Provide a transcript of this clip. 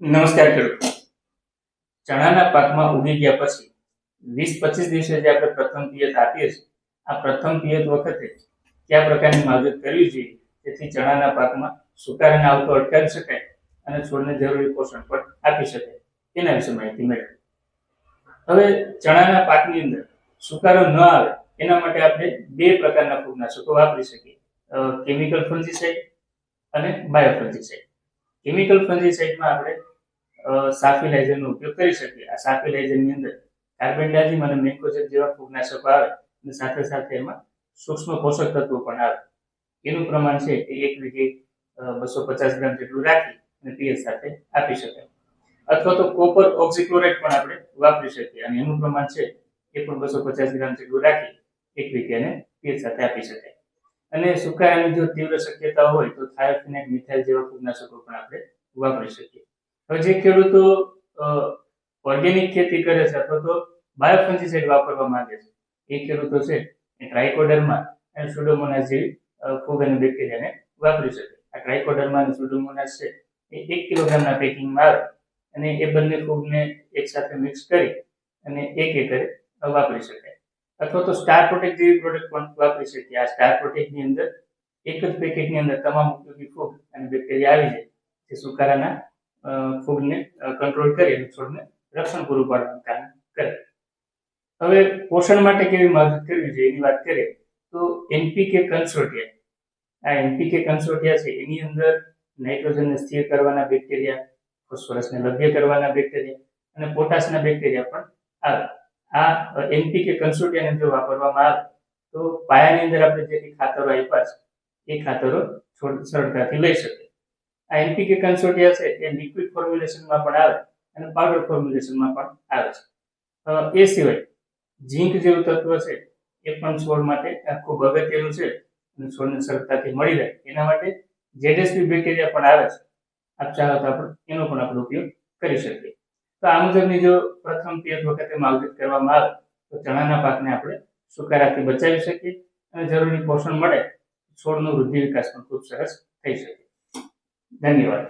નમસ્કાર ખેડૂત. ચણાના પાકમાં ઉગી ગયા પછી વીસ પચીસ દિવસે જે આપણે પ્રથમ પિયત આપીએ છીએ, આ પ્રથમ પિયત વખતે કયા પ્રકારની માવજત કરવી જોઈએ? જેથી ચણાના પાકમાં સુકારાને આવતો અટકાવી શકાય અને છોડને જરૂરી પોષણ પણ આપી શકાય. તેના વિશે માહિતી મેળવી. હવે ચણાના પાકની અંદર સુકારો ન આવે, એના માટે આપણે બે પ્રકારના ફૂગનાશકો વાપરી શકીએ. કેમિકલ ફંજીસાઇડ અને બાયોફંજીસાઇડ કેમિકલ ફંજીસાઇડમાં આપણે સાફિલાઇઝરનો ઉપયોગ કરી શકીએ. આ સાફિલાઇઝરની અંદર કાર્બેન્ડાઝિમ અને મેન્કોઝેબ જેવા ફૂગનાશકો આવે અને સાથે સાથે એમાં સૂક્ષ્મ પોષક તત્વો પણ આવે. એનું પ્રમાણ છે એ એક વીઘે બસો પચાસ ગ્રામ જેટલું રાખી અને પીએચ સાથે આપી શકાય. અથવા તો કોપર ઓક્સિક્લોરાઇડ પણ આપણે વાપરી શકીએ અને એનું પ્રમાણ છે એ પણ બસો પચાસ ગ્રામ જેટલું રાખી એક વીઘે અને પીએચ સાથે આપી શકાય. અને સુકાયાની જો તીવ્ર શક્યતા હોય તો થાયોફિનેટ મિથાઇલ જેવા ફૂગનાશકો પણ આપણે વાપરી શકીએ. હવે જે ખેડૂતો ઓર્ગેનિક ખેતી કરે છે અથવા તો બાયોફંજીસાઇડ વાપરવા માંગે છે, એ ખેડૂતો છે એ ટ્રાઇકોડરમાં અને સુડોમોનાસ જેવી ફૂગ અને બેક્ટેરિયાને વાપરી શકે. આ ટ્રાઇકોડરમાં અને સુડોમોનાસ છે એ એક કિલોગ્રામના પેકિંગમાં આવે અને એ બંને ફૂગને એકસાથે મિક્સ કરી અને એક એકરે વાપરી શકાય. અથવા તો સ્ટાર પ્રોટેક્ટ જેવી પ્રોડક્ટ પણ વાપરી શકીએ. આ સ્ટાર પ્રોટેક્ટની અંદર એક જ પેકેટની અંદર તમામ ઉપયોગી ફૂગ અને બેક્ટેરિયા આવી જાય. જે સુકારાના ફૂગને કંટ્રોલ કરી અને છોડને રક્ષણ પૂરું પાડવાનું કામ કરે. હવે પોષણ માટે કેવી મદદ કરવી જોઈએ એની વાત કરીએ, તો એનપીકે કન્સોર્ટિયા આ એનપીકે કન્સોર્ટિયા છે, એની અંદર નાઇટ્રોજનને સ્થિર કરવાના બેક્ટેરિયા ફોસ્ફરસને લભ્ય કરવાના બેક્ટેરિયા અને પોટાશના બેક્ટેરિયા પણ આવે. આ એનપીકે કન્સોર્ટિયાને જો વાપરવામાં આવે, તો પાયાની અંદર આપણે જે ખાતરો આપ્યા છે, એ ખાતરો સરળતાથી લઈ શકે આ એનપીકે કન્સોર્ટિયા છે, એ લિક્વિડ ફોર્મ્યુલેશનમાં પણ આવે અને પાવડર ફોર્મ્યુલેશનમાં પણ આવે છે. એ સિવાય ઝીંક જેવું તત્વ છે, એ પણ છોડ માટે ખૂબ અગત્યનું છે અને છોડને સરળતાથી મળી રહે. એના માટે જેડેસપી બેક્ટેરિયા પણ આવે છે. આપ ચાહો તો આપણે એનો પણ આપણે ઉપયોગ કરી શકીએ. તો આ મુજબની જો પ્રથમ પિયત વખતે માવજત કરવામાં આવે, તો ચણાના પાકને આપણે સુકારાથી બચાવી શકીએ અને જરૂરી પોષણ મળે, છોડનો વૃદ્ધિ વિકાસ પણ ખૂબ સરસ થઈ શકે. ધન્યવાદ.